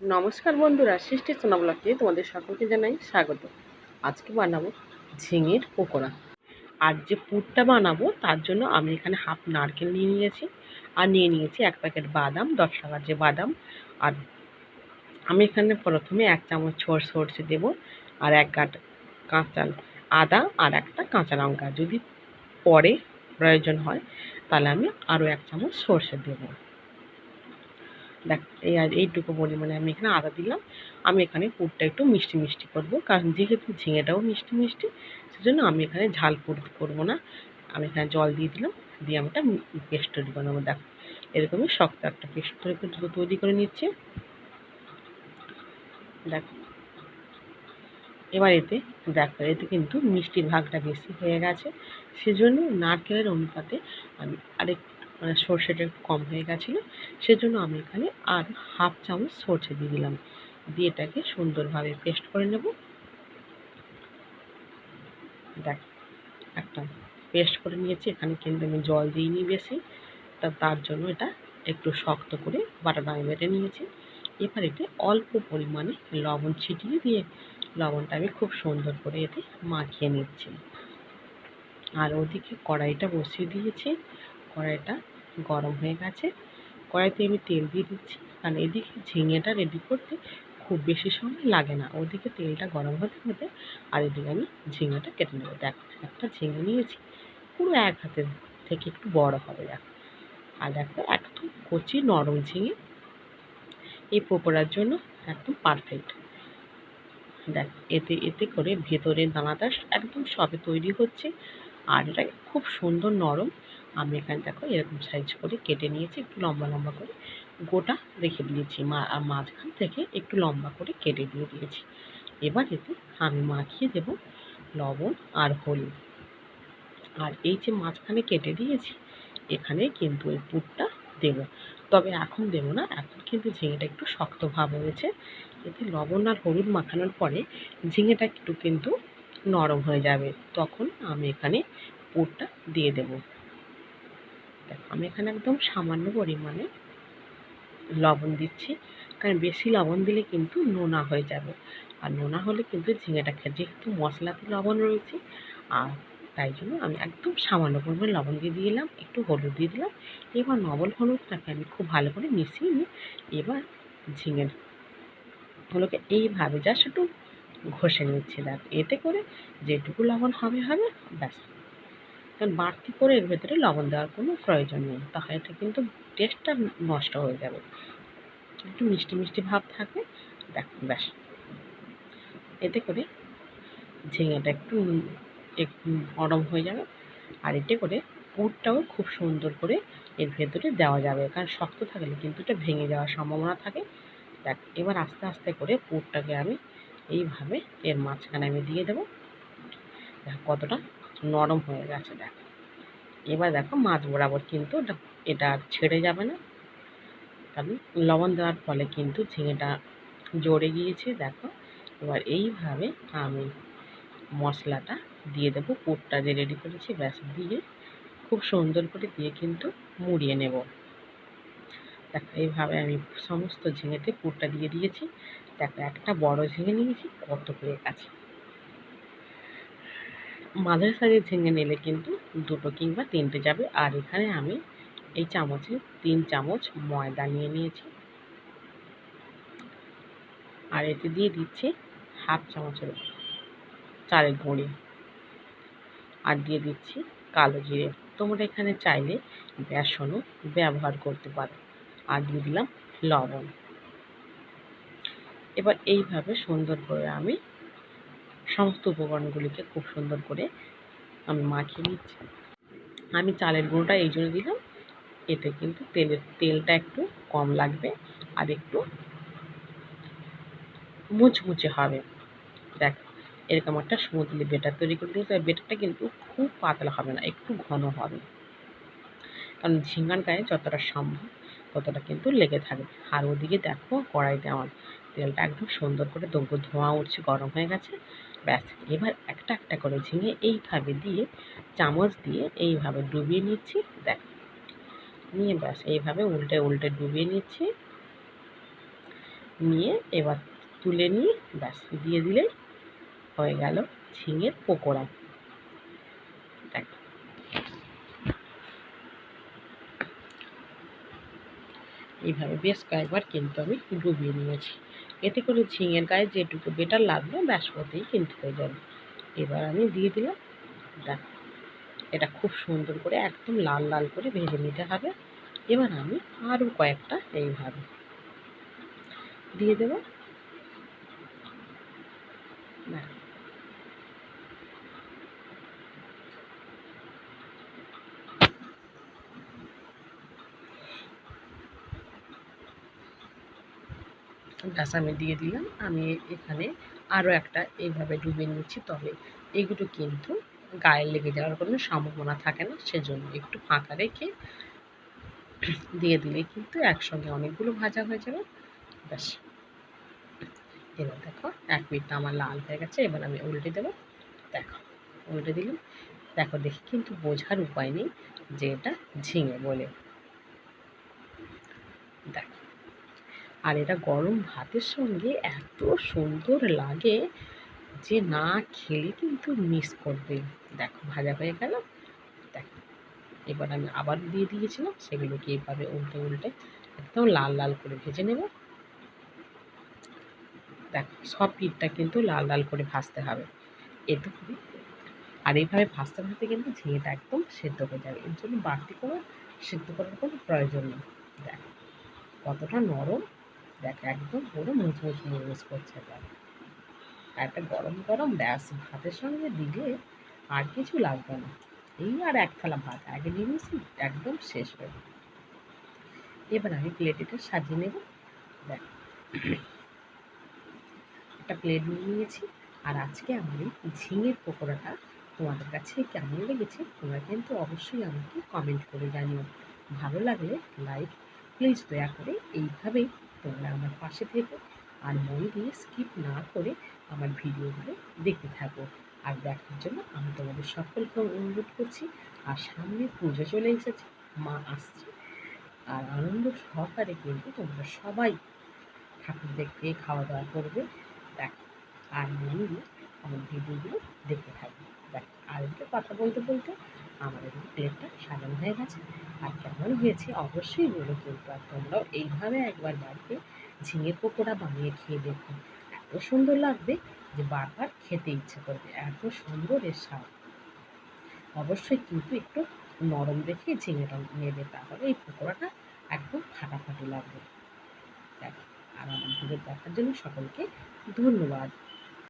নমস্কার বন্ধুরা, সৃষ্টি সোনা ব্লকে তোমাদের সকলকে জানাই স্বাগত। আজকে বানাবো ঝিঙের পকোড়া। আর যে পুরটা বানাবো, তার জন্য আমি এখানে হাফ নারকেল নিয়ে নিয়েছি আর নিয়ে নিয়েছি এক প্যাকেট বাদাম, দশ টাকার যে বাদাম। আর আমি এখানে প্রথমে এক চামচ সরষে দেবো আর এক গাঁট কাঁচা আদা আর একটা কাঁচা লঙ্কা। যদি পরে প্রয়োজন হয়, তাহলে আমি আরও এক চামচ সরষে দেবো। দেখ, এই আর এইটুকু পরিমাণে আমি এখানে আদা দিলাম। আমি এখানে পুরটা একটু মিষ্টি মিষ্টি করব, কারণ যেহেতু ঝিঙেটাও মিষ্টি মিষ্টি, সেজন্য আমি এখানে ঝাল পুর করব না। আমি এখানে জল দিয়ে দিলাম, দিয়ে আমি একটা পেস্ট তৈরি করে দেখ, এরকমই শক্ত একটা পেস্ট তৈরি করে নিচ্ছে। দেখ, এবার এতে, দেখো, এতে কিন্তু মিষ্টির ভাগটা বেশি হয়ে গেছে। সেজন্য নারকেলের অনুপাতে আমি আরেক মানে সর্ষেটা একটু কম হয়ে গেছিল, সেজন্য আমি এখানে আর হাফ চামচ সর্ষে দিয়ে দিলাম। দিয়ে এটাকে সুন্দরভাবে পেস্ট করে নেব। দেখ, একটা পেস্ট করে নিয়েছি, এখানে কিন্তু আমি জল দিইনি বেশি, তা তার জন্য এটা একটু শক্ত করে বাটাটা আমি বেটে নিয়েছি। এবার এতে অল্প পরিমাণে লবণ ছিটিয়ে দিয়ে লবণটা আমি খুব সুন্দর করে এতে মাখিয়ে নিচ্ছি। আর ওদিকে কড়াইটা বসিয়ে দিয়েছি। কড়াইটা গরম হয়ে গেছে। কড়াইতে আমি তেল দিয়ে দিচ্ছি। কারণ এদিকে ঝিঙেটা রেডি করতে খুব বেশি সময় লাগে না। ওদিকে তেলটা গরম হতে হতে আর এদিকে আমি ঝিঙেটা কেটে নেব। দেখ, একটা ঝিঙে নিয়েছি। পুরো এক হাতের থেকে একটু বড় হবে, দেখ। আর দেখো, একদম কচি নরম ঝিঙে। এই পকোড়ার জন্য একদম পারফেক্ট দেখ, এতে এতে করে ভেতরের দানাটা একদম সবে তৈরি হচ্ছে। আর এটা খুব সুন্দর নরম। আমি এখানে দেখো এরকম সাইজ করে কেটে নিয়েছি, একটু লম্বা লম্বা করে। গোটা রেখে দিয়েছি মাঝখান থেকে একটু লম্বা করে কেটে দিয়ে দিয়েছি। এবার এতে আমি মাখিয়ে দেব লবণ আর হলুদ। আর এই যে মাঝখানে কেটে দিয়েছি, এখানে কিন্তু ওই পুরটা দেবো। তবে এখন দেবো না, এখন কিন্তু ঝিঙেটা একটু শক্ত ভাব হয়েছে। এতে লবণ আর হলুদ মাখানোর পরে ঝিঙেটা একটু কিন্তু নরম হয়ে যাবে। তখন আমি এখানে পুরটা দিয়ে দেব। দেখো, আমি এখানে একদম সামান্য পরিমাণে লবণ দিচ্ছি, কারণ বেশি লবণ দিলে কিন্তু নোনা হয়ে যাবে। আর নোনা হলে কিন্তু ঝিঙেটা খেয়ে, যেহেতু মশলাতে লবণ রয়েছে, আর তাই জন্য আমি একদম সামান্য পরিমাণ লবণ দিয়ে দিলাম, একটু হলুদ দিয়ে দিলাম। এবার নবল হলুদটাকে আমি খুব ভালো করে মিশিয়ে নিই এবার ঝিঙের গুলোকে এইভাবে জাস্ট একটু ঘষে নিচ্ছি। দেখ, এতে করে যেটুকু লবণ হবে হবে, ব্যাস। কারণ বাড়তি করে এর ভেতরে লবণ দেওয়ার কোনো প্রয়োজন নেই। তাহলে এটা কিন্তু টেস্টটা নষ্ট হয়ে যাবে। একটু মিষ্টি মিষ্টি ভাব থাকবে দেখ ব্যাস। এতে করে ঝিঙেটা একটু একটু নরম হয়ে যাবে আর এতে করে পুরটাও খুব সুন্দর করে এর ভেতরে দেওয়া যাবে। কারণ শক্ত থাকলে কিন্তু এটা ভেঙে যাওয়ার সম্ভাবনা থাকে। দেখ, এবার আস্তে আস্তে করে পুরটাকে আমি এইভাবে এর মাঝখানে আমি দিয়ে দেবো। দেখ, কতটা নরম হয়ে গেছে, দেখো। এবার দেখো মাছ বরাবর কিন্তু এটা আর ছেড়ে যাবে না। কারণ লবণ দেওয়ার ফলে কিন্তু ঝিঙেটা জড়ে গিয়েছে, দেখো। এবার এইভাবে আমি মশলাটা দিয়ে দেবো, পুরটা যে রেডি করেছি, ব্যাস, দিয়ে খুব সুন্দর করে দিয়ে কিন্তু মুড়িয়ে নেব। দেখো, এইভাবে আমি সমস্ত ঝিঙেতে পুরটা দিয়ে দিয়েছি। দেখো, একটা বড় ঝিঙে নিয়েছি কত হয়ে গেছে মাঝারি সাইজের ঝিঙে নিলে কিন্তু দুটো কিংবা তিনটে যাবে। আর এখানে আমি এই চামচে তিন চামচ ময়দা নিয়ে নিয়েছি। আর এতে দিয়ে দিচ্ছি হাফ চামচের চালের গুঁড়ি। আর দিয়ে দিচ্ছি কালো জিরে। তোমরা এখানে চাইলে বেসনও ব্যবহার করতে পারো। আর দিয়ে দিলাম লবণ। এবার এইভাবে সুন্দর করে আমি সমস্ত উপকরণগুলিকে খুব সুন্দর করে আমি মাখিয়ে নিচ্ছি। আমি চালের গুঁড়োটা এই জন্য দিলাম। এতে কিন্তু তেলের, তেলটা একটু কম লাগবে আর একটু মুচমুচে হবে। দেখ, এরকম একটা সমুদ্রে বেটার তৈরি করে দিয়েছে বেটারটা কিন্তু খুব পাতলা হবে না, একটু ঘন হবে। কারণ ঝিঙ্গার গায়ে যতটা সম্ভব ততটা কিন্তু লেগে থাকবে। আর ওদিকে দেখো কড়াইতে আমার তেলটা একদম সুন্দর করে দগ্ধ ধোঁয়া উঠছে, গরম হয়ে গেছে। ব্যাস, এবার একটা একটা করে ঝিঙে এইভাবে দিয়ে, চামচ দিয়ে এইভাবে ডুবিয়ে নিচ্ছি, দেখ। নিয়ে ব্যাস, এইভাবে উল্টে উল্টে ডুবিয়ে নিচ্ছি। নিয়ে এবার তুলে নিয়ে ব্যাস, দিয়ে দিলে হয়ে গেল ঝিঙের পকোড়া। দেখ। এইভাবে বেশ কয়েকবার কিন্তু আমি ডুবিয়ে নিয়েছি। এতে করে ঝিঙের গায়ে যেটুকু বেটার লাগল ব্যাস ওতেই কিন্তু হয়ে যাবে এবার আমি দিয়ে দিলাম। দেখ, এটা খুব সুন্দর করে একদম লাল লাল করে ভেজে নিতে হবে। এবার আমি আরও কয়েকটা এইভাবে দিয়ে দেব ব্যাস ব্যাস আমি দিয়ে দিলাম। আমি এখানে আরও একটা এইভাবে ডুবে নিচ্ছি তবে এগুলো কিন্তু গায়ে লেগে যাওয়ার কোনো সম্ভাবনা থাকে না। সেজন্য একটু ফাঁকা রেখে দিয়ে দিলে কিন্তু একসঙ্গে অনেকগুলো ভাজা হয়ে যাবে। ব্যাস। এবার দেখো, এক মিনিটটা আমার লাল হয়ে গেছে। এবার আমি উল্টে দেবো। দেখো, উল্টে দিলাম। দেখো, দেখি কিন্তু বোঝার উপায় নেই যে এটা ঝিঙে বলে। দেখো আর এটা গরম ভাতের সঙ্গে এত সুন্দর লাগে যে না খেলে কিন্তু মিস করবে। দেখো, ভাজা হয়ে গেল। দেখো, এবার আমি আবার দিয়ে দিয়েছিলাম, সেগুলোকে এভাবে উল্টে উল্টে একদম লাল লাল করে ভেজে নেব। দেখো, সব পিঠটা কিন্তু লাল লাল করে ভাজতে হবে। এতে আর এইভাবে ভাজতে ভাজতে কিন্তু ঝিঙেটা একদম সেদ্ধ হয়ে যাবে। এর জন্য বাড়তি কোনো সেদ্ধ করার কোনো প্রয়োজন নেই। দেখ, কতটা নরম দেখ, একদম পুরো মুচমুচ মুচমুচ করছে দেখ। আর একটা গরম গরম ব্যাস, ভাতের সঙ্গে দিলে আর কিছু লাগবে না। এই আর এক থালা ভাত, আগে নিয়ে নিয়েছি, একদম শেষ হয়ে এবার আমি প্লেটেটা সাজিয়ে নেব। দেখ, একটা প্লেট নিয়ে নিয়েছি। আর আজকে আমার এই ঝিঙের পকোড়াটা তোমাদের কাছে কেমন লেগেছে, তোমরা কিন্তু অবশ্যই আমাকে কমেন্ট করে জানিও। ভালো লাগলে লাইক প্লিজ দয়া করে এইভাবেই তোমরা আমার পাশে থেকো আর মন দিয়ে স্কিপ না করে আমার ভিডিওগুলো দেখতে থাকো। আর দেখার জন্য আমি তোমাদের সকলকে অনুরোধ করছি, আর সামনে পুজো চলে এসেছে, মা আসছে। আর আনন্দ সহকারে কিন্তু তোমরা সবাই ঠাকুর দেখতে খাওয়া দাওয়া করবে, দেখ। আর মন দিয়ে আমার ভিডিওগুলো দেখতে থাকবে দেখ, আর কথা বলতে বলতে আমাদের প্লেটটা সাজানো হয়ে গেছে। আর কেমন হয়েছে অবশ্যই বলো কিন্তু আর তোমরাও এইভাবে একবার বাড়িতে ঝিঙে পকোড়া বানিয়ে খেয়ে দেখো। এত সুন্দর লাগবে যে বারবার খেতে ইচ্ছে করবে, এত সুন্দর এর স্বাদ। অবশ্যই কিন্তু একটু নরম রেখে ঝিঙেটা নেবে, তাহলে এই পকোড়াটা একদম ফাটাফাটি লাগবে। দেখো, আর আমার ভিডিও দেখার জন্য সকলকে ধন্যবাদ।